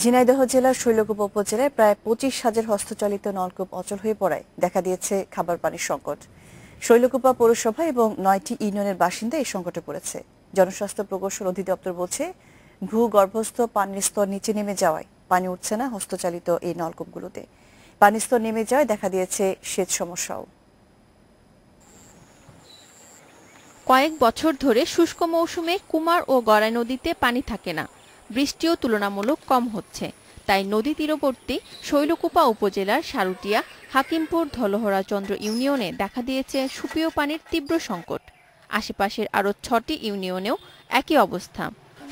ঝিনাইদহ জেলার শৈলকুপা উপজেলায় প্রায় পঁচিশ হাজার হস্তচালিত নলকূপ অচল হয়ে পড়ায়। দেখা দিয়েছে খাবার পানির সংকট। শৈলকুপা পৌরসভা এবং নয়টি ইউনিয়নের বাসিন্দা এই সংকটে পড়েছে। জনস্বাস্থ্য প্রকৌশল অধিদপ্তর বলছে, ভূগর্ভস্থ পানির স্তর নিচে নেমে যাওয়ায় পানি উঠছে না হস্তচালিত এই নলকূপগুলোতে। পানির স্তর নেমে যাওয়ায় দেখা দিয়েছে সেচ সমস্যাও। কয়েক বছর ধরে শুষ্ক মৌসুমে কুমার ও গড়াই নদীতে পানি থাকে না। বৃষ্টিও তুলনামূলক কম হচ্ছে। তাই নদী তীরবর্তী শৈলকুপা উপজেলার সারুটিয়া, হাকিমপুর ধলহরা চন্দ্র ইউনিয়নে দেখা দিয়েছে সুপেয় পানির তীব্র সংকট। আশেপাশের আরও ছটি ইউনিয়নেও একই অবস্থা।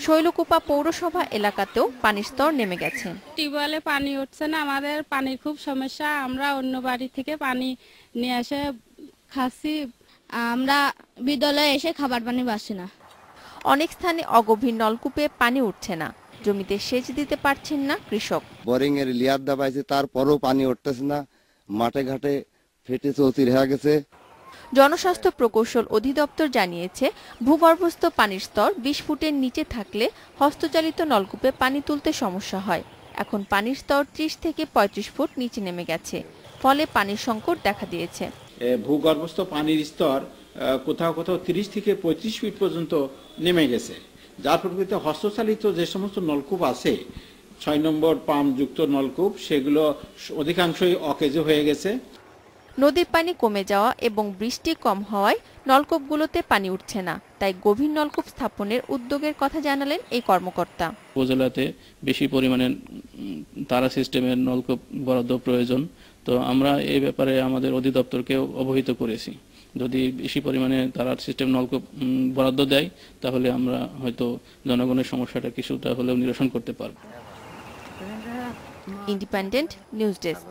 শৈলকুপা পৌরসভা এলাকাতেও পানির স্তর নেমে গেছে। টিউবওয়েলে পানি উঠছে না, আমাদের পানির খুব সমস্যা। আমরা অন্য বাড়ি থেকে পানি নিয়ে এসে খাচ্ছি। আমরা বিদ্যালয়ে এসে খাবার পানি পাচ্ছি না। অনেক স্থানে অগভীর নলকূপে পানি উঠছে না। জমিতে সেচ দিতে পারছেন না কৃষক। বোরিং এর লিয়ার দাবাইছে তারপরেও পানি উঠতেছে না। মাঠে ঘাটে ফেটে চৌচির হয়ে গেছে। জনস্বাস্থ্য প্রকৌশল অধিদপ্তর জানিয়েছে ভূগর্ভস্থ পানির স্তর বিশ ফুটের নিচে থাকলে হস্তচালিত নলকূপে পানি তুলতে সমস্যা হয়। এখন পানির স্তর ত্রিশ থেকে পঁয়ত্রিশ ফুট নিচে নেমে গেছে। ফলে পানির সংকট দেখা দিয়েছে। ভূগর্ভস্থ পানির স্তর কোথাও কোথাও তিরিশ থেকে পঁয়ত্রিশ ফিট পর্যন্ত নেমে গেছে। যার পরিপ্রেক্ষিতে হস্তচালিত যে সমস্ত নলকূপ আছে ছয় নম্বর পাম্পযুক্ত নলকূপ সেগুলো অধিকাংশই অকেজো হয়ে গেছে। নদীর পানি কমে যাওয়া এবং বৃষ্টি কম হওয়ায় নলকূপগুলোতে পানি উঠছে না। তাই গভীর নলকূপ স্থাপনের উদ্যোগের কথা জানালেন এই কর্মকর্তা। উপজেলাতে বেশি পরিমাণে তারা সিস্টেমের নলকূপ বরাদ্দ প্রয়োজন। তো আমরা এই ব্যাপারে আমাদের অধিদপ্তরকে অবহিত করেছি। যদি বেশি পরিমাণে তারা সিস্টেম নলকূপ বরাদ্দ দেয়, তাহলে আমরা হয়তো জনগণের সমস্যাটা কিছুটা হলেও নিরসন করতে পারব। Independent news desk